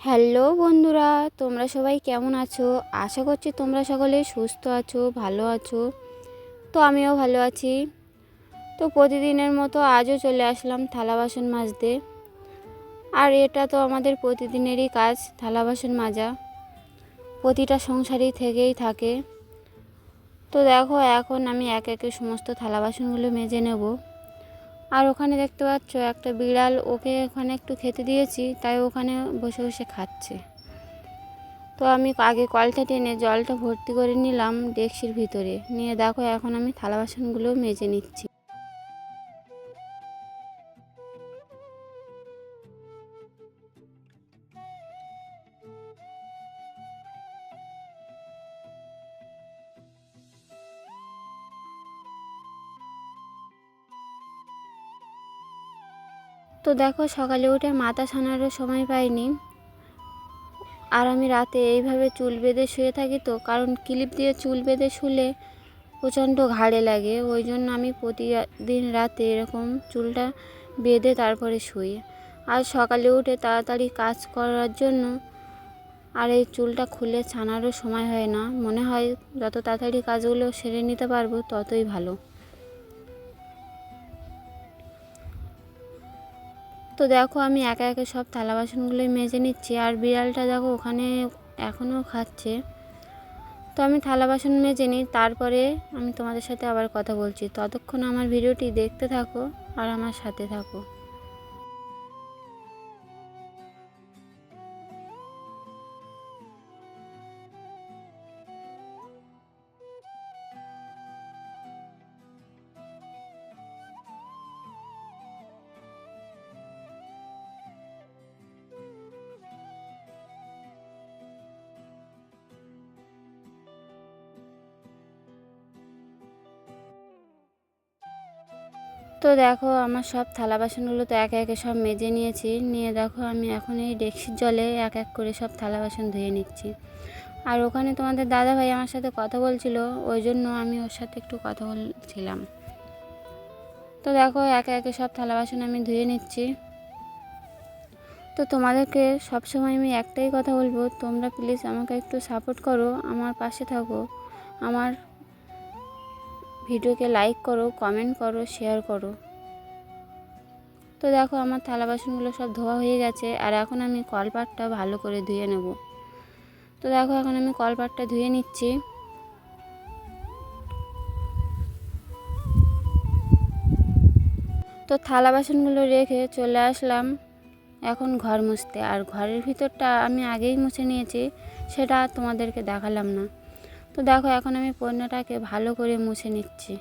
Hello বন্ধুরা, তোমরা সবাই কেমন আছো? আশা করছি তোমরা সকলে সুস্থ আছো, ভালো আছো। তো আমিও ভালো আছি। তো প্রতিদিনের মতো আজও চলে আসলাম থালা বাসন মাজতে। আর এটা তো আমাদের প্রতিদিনেরই কাজ, থালা বাসন মাজা। প্রতিটা সংসারই থেকেই থাকে। তো দেখো, এখন আমি এক একে সমস্ত থালা বাসনগুলো মেজে নেব। আর ওখানে দেখতে পাচ্ছ, একটা বিড়াল ওকে ওখানে একটু খেতে দিয়েছি, তাই ওখানে বসে বসে খাচ্ছে। তো আমি আগে কলটা টেনে জলটা ভর্তি করে নিলাম ডেক্সির ভিতরে। নিয়ে দেখো, এখন আমি থালা বাসনগুলো মেজে নিচ্ছি। তো দেখো সকালে উঠে মাথা ছানারও সময় পাইনি। আর আমি রাতে এইভাবে চুল বেঁধে শুয়ে থাকি তো, কারণ ক্লিপ দিয়ে চুল বেঁধে শুলে প্রচণ্ড ঘাড়ে লাগে। ওই জন্য আমি প্রতিদিন রাতে এরকম চুলটা বেঁধে তারপরে শুই। আর সকালে উঠে তাড়াতাড়ি কাজ করার জন্য আর এই চুলটা খুলে ছানারও সময় হয় না। মনে হয় যত তাড়াতাড়ি কাজগুলো সেরে নিতে পারব ততই ভালো। তো দেখো আমি একা একে সব থালা বাসনগুলোই মেজে নিচ্ছি আর বিড়ালটা দেখো ওখানে এখনও খাচ্ছে। তো আমি থালা বাসন মেজে নিই, তারপরে আমি তোমাদের সাথে আবার কথা বলছি। ততক্ষণ আমার ভিডিওটি দেখতে থাকো আর আমার সাথে থাকো। তো দেখো আমার সব থালা বাসনগুলো তো একে একে সব মেজে নিয়েছি। নিয়ে দেখো আমি এখন এই ডেক্সির জলে এক এক করে সব থালা বাসন ধুয়ে নিচ্ছি। আর ওখানে তোমাদের দাদা ভাই আমার সাথে কথা বলছিল, ওই জন্য আমি ওর সাথে একটু কথা বলছিলাম। তো দেখো একে একে সব থালা বাসন আমি ধুয়ে নিচ্ছি। তো তোমাদেরকে সবসময় আমি একটাই কথা বলব, তোমরা প্লিজ আমাকে একটু সাপোর্ট করো, আমার পাশে থাকো। আমার ভিডিওকে লাইক করো কমেন্ট করো শেয়ার করো। তো দেখো আমার থালা বাসনগুলো সব ধোয়া হয়ে গেছে, আর এখন আমি কলপাটটা ভালো করে ধুয়ে নেব। তো দেখো এখন আমি কলপাটটা ধুয়ে নিচ্ছি। তো থালা বাসনগুলো রেখে চলে আসলাম এখন ঘর মুছতে। আর ঘরের ভিতরটা আমি আগেই মুছে নিয়েছি, সেটা তোমাদেরকে দেখালাম না। তো দেখো, এখন আমি পণ্যটাকে ভালো করে মুছে নিচ্ছি।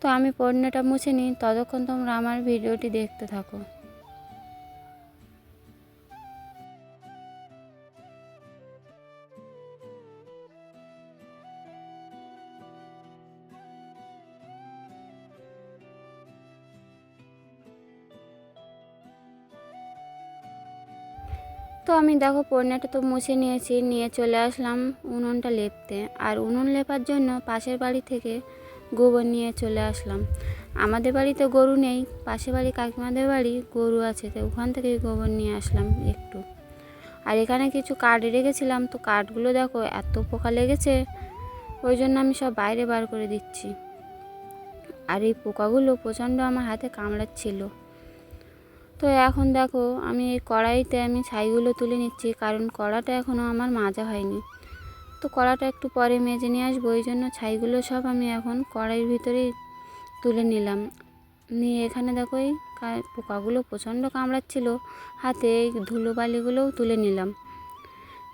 তো আমি পণ্যটা মুছে নিই, ততক্ষণ তোমরা আমার ভিডিওটি দেখতে থাকো। তো আমি দেখো পণ্যটা তো মুছে নিয়েছি, নিয়ে চলে আসলাম উনুনটা লেপতে। আর উনুন লেপার জন্য পাশের বাড়ি থেকে গোবর নিয়ে চলে আসলাম। আমাদের বাড়িতে গরু নেই, পাশের বাড়ি কাকিমাদের বাড়ি গরু আছে, তো ওখান থেকে গোবর নিয়ে আসলাম একটু। আর এখানে কিছু কাঠ রেখেছিলাম, তো কাঠগুলো দেখো এত পোকা লেগেছে, ওই জন্য আমি সব বাইরে বার করে দিচ্ছি। আর এই পোকাগুলো প্রচণ্ড আমার হাতে কামড়াচ্ছিল। তো এখন দেখো, আমি এই কড়াইতে আমি ছাইগুলো তুলে নিচ্ছি, কারণ কড়াটা এখনও আমার মাজা হয়নি। তো কড়াটা একটু পরে মেজে নিয়ে আসব, ওই জন্য ছাইগুলো সব আমি এখন কড়াইয়ের ভিতরেই তুলে নিলাম। নিয়ে এখানে দেখো এই পোকাগুলো প্রচণ্ড কামড়াচ্ছিল, হাতে এই ধুলো বালিগুলোও তুলে নিলাম।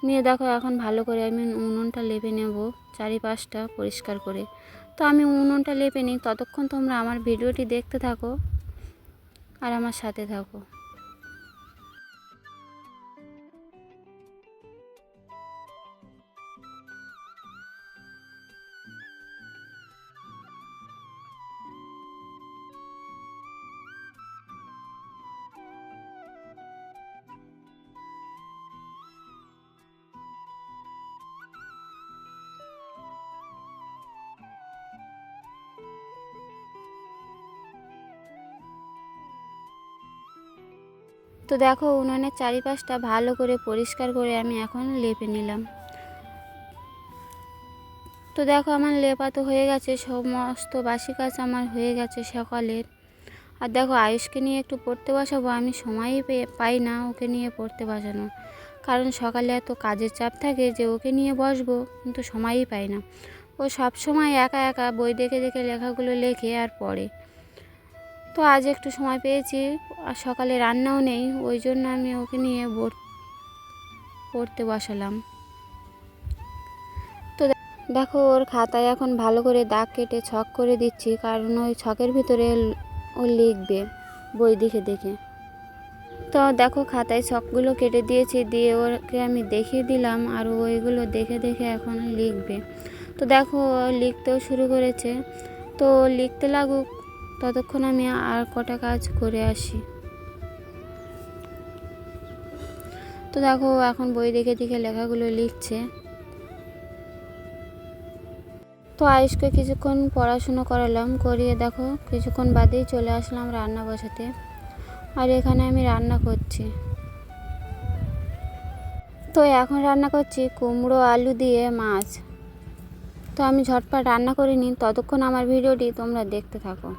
নিয়ে দেখো এখন ভালো করে আমি উনুনটা লেপে নেব চারিপাশটা পরিষ্কার করে। তো আমি উনুনটা লেপে নিই, ততক্ষণ তোমরা আমার ভিডিওটি দেখতে থাকো। আর আমার সাথে থাকো। তো দেখো উনুনের চারিপাশটা ভালো করে পরিষ্কার করে আমি এখন লেপে নিলাম। তো দেখো আমার লেপা তো হয়ে গেছে, সমস্ত বাসি কাজ আমার হয়ে গেছে সকালের। আর দেখো আয়ুষকে নিয়ে একটু পড়তে বসাবো, আমি সময়ই পাই না ওকে নিয়ে পড়তে বসানো কারণ সকালে এত কাজের চাপ থাকে যে ওকে নিয়ে বসবো, কিন্তু সময়ই পাই না। ও সব সময় একা একা বই দেখে দেখে লেখাগুলো লেখে আর পড়ে। তো আজ একটু সময় পেয়েছি আর সকালে রান্নাও নেই, ওই জন্য আমি ওকে নিয়ে পড়তে বসালাম। তো দেখো ওর খাতায় এখন ভালো করে দাগ কেটে ছক করে দিচ্ছি, কারণ ওই ছকের ভিতরে ও লিখবে বই দেখে দেখে। তো দেখো খাতায় ছকগুলো কেটে দিয়েছি, দিয়ে ওকে আমি দেখিয়ে দিলাম আর ওইগুলো দেখে দেখে এখন লিখবে। তো দেখো লিখতেও শুরু করেছে। তো লিখতে লাগুক, ততক্ষণ আমি আর কটা কাজ করে আসি। তো দেখো, এখন বই দেখে দেখে লেখাগুলো লিখছে। তো আয়ুষকে কিছুক্ষণ পড়াশুনো করালাম, করিয়ে দেখো, কিছুক্ষণ বাদেই চলে আসলাম রান্না বসাতে। আর এখানে আমি রান্না করছি। তো এখন রান্না করছি কুমড়ো, আলু দিয়ে মাছ। তো আমি ঝটপট রান্না করে নিই, ততক্ষণ আমার ভিডিওটি তোমরা দেখতে থাকো।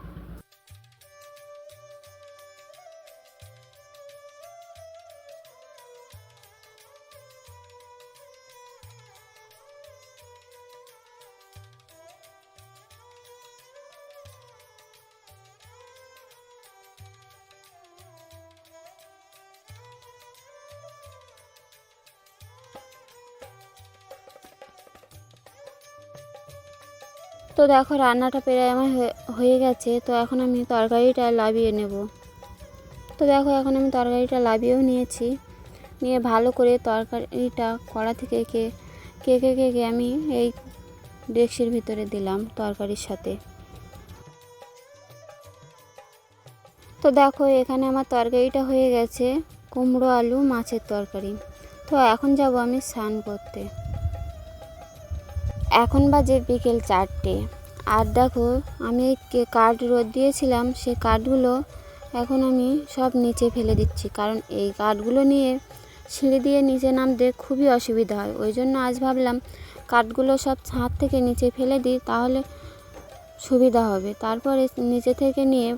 তো দেখো রান্নাটা প্রায় আমার হয়ে- গেছে। তো এখন আমি তরকারিটা লাবিয়ে নেব। তো দেখো এখন আমি তরকারিটা লাবিয়েও নিয়েছি। নিয়ে ভালো করে তরকারিটা কড়া থেকে কে কেকে কেকে আমি এই ডেক্সির ভিতরে দিলাম তরকারির সাথে। তো দেখো এখানে আমার তরকারিটা হয়ে গেছে। কুমড়ো আলু, মাছের তরকারি। তো এখন যাব আমি স্নান করতে। এখন বাজে বিকেল চারটে। আর দেখো, আমি এই কে- কাঠ রোদ দিয়েছিলাম, সে কাঠগুলো এখন আমি সব নিচে ফেলে দিচ্ছি। কারণ এই কাঠগুলো নিয়ে সিঁড়ি দিয়ে নিচে নামতে খুবই অসুবিধা হয়। ওই জন্য আজ ভাবলাম কাঠগুলো সব ছাদ থেকে নিচে ফেলে দিই, তাহলে সুবিধা হবে। তারপরে নিচে থেকে নিয়ে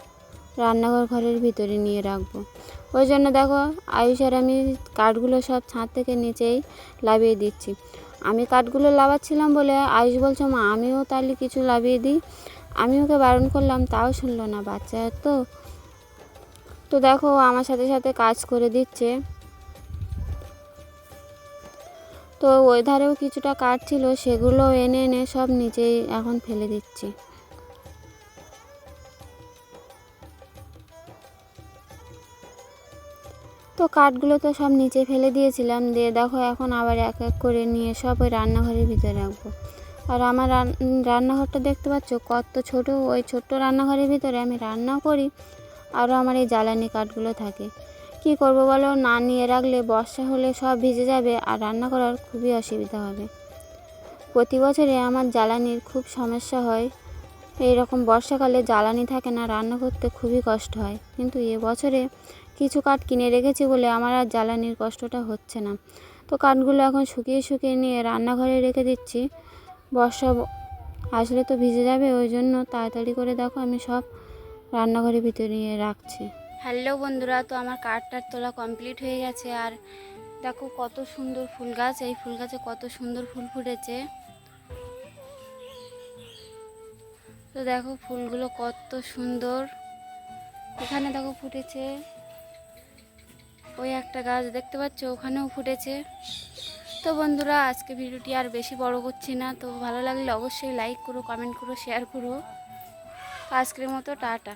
রান্নাঘর ঘরের ভিতরে নিয়ে রাখব। ওই জন্য দেখো, আয়ুষ আর আমি কাঠগুলো সব ছাদ থেকে নিচেই লাভিয়ে দিচ্ছি। আমি কাঠগুলো লাভাচ্ছিলাম বলে আয়ুষ বলছে, মা, আমিও তাহলে কিছু লাভিয়ে দিই। আমি ওকে বারণ করলাম, তাও শুনলো না বাচ্চা তো তো দেখো আমার সাথে সাথে কাজ করে দিচ্ছে। তো ওই ধারেও কিছুটা কাঠ ছিল, সেগুলো এনে এনে সব নিচেই এখন ফেলে দিচ্ছি। তো কাঠগুলো তো সব নিচে ফেলে দিয়েছিলাম, দিয়ে দেখো এখন আবার এক এক করে নিয়ে সব ওই রান্নাঘরের ভিতরে রাখব। আর আমার রান্নাঘরটা দেখতে পাচ্ছ কত ছোট, ওই ছোট্ট রান্নাঘরের ভিতরে আমি রান্নাও করি, আরও আমার এই জ্বালানি কাঠগুলো থাকে। কি করব বলো, না নিয়ে রাখলে বর্ষা হলে সব ভিজে যাবে, আর রান্না করার খুবই অসুবিধা হবে। প্রতি বছরে আমার জ্বালানির খুব সমস্যা হয় এই রকম বর্ষাকালে জ্বালানি থাকে না, রান্না করতে খুবই কষ্ট হয়। কিন্তু এ বছরে কিছু কাঠ কিনে রেখেছি বলে আমার আর জ্বালানির কষ্টটা হচ্ছে না। তো কাঠগুলো এখন শুকিয়ে শুকিয়ে নিয়ে রান্নাঘরে রেখে দিচ্ছি। বর্ষা আসলে তো ভিজে যাবে, ওই জন্য তাড়াতাড়ি করে দেখো আমি সব রান্নাঘরের ভিতরে নিয়ে রাখছি। হ্যালো বন্ধুরা, তো আমার কাঠটার তোলা কমপ্লিট হয়ে গেছে। আর দেখো কত সুন্দর ফুল গাছ, এই ফুল গাছে কত সুন্দর ফুল ফুটেছে। তো দেখো ফুলগুলো কত সুন্দর। এখানে দেখো ফুটেছে। ওই একটা গাছ দেখতে পাচ্ছ, ওখানেও ফুটেছে। তো বন্ধুরা, আজকে ভিডিওটি আর বেশি বড় করছি না, তো ভালো লাগলে অবশ্যই লাইক করো কমেন্ট করো শেয়ার করো। আজকের মতো টাটা।